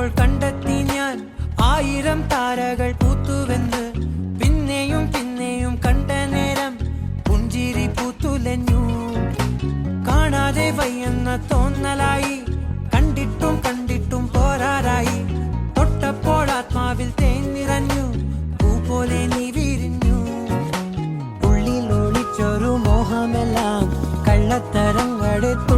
അപ്പോൾ കണ്ടെത്തി ഞാൻ ആയിരം താരകൾ പൂത്തുവെന്ന്. പിന്നെയും പിന്നെയും കണ്ട നേരം പുഞ്ചിരി പൂത്തുലഞ്ഞു. കാണാതെ വയ്യെന്ന തോന്നലായി. കണ്ടിട്ടും കണ്ടിട്ടും പോരാറായി. തൊട്ടപ്പോൾ ആത്മാവിൽ തേന്നിറഞ്ഞു പൂ പോലെ നീ വിരിഞ്ഞു. ഉള്ളിൽ ഒളിച്ചൊരു മോഹമെല്ലാം കള്ളത്തരം കടുത്തു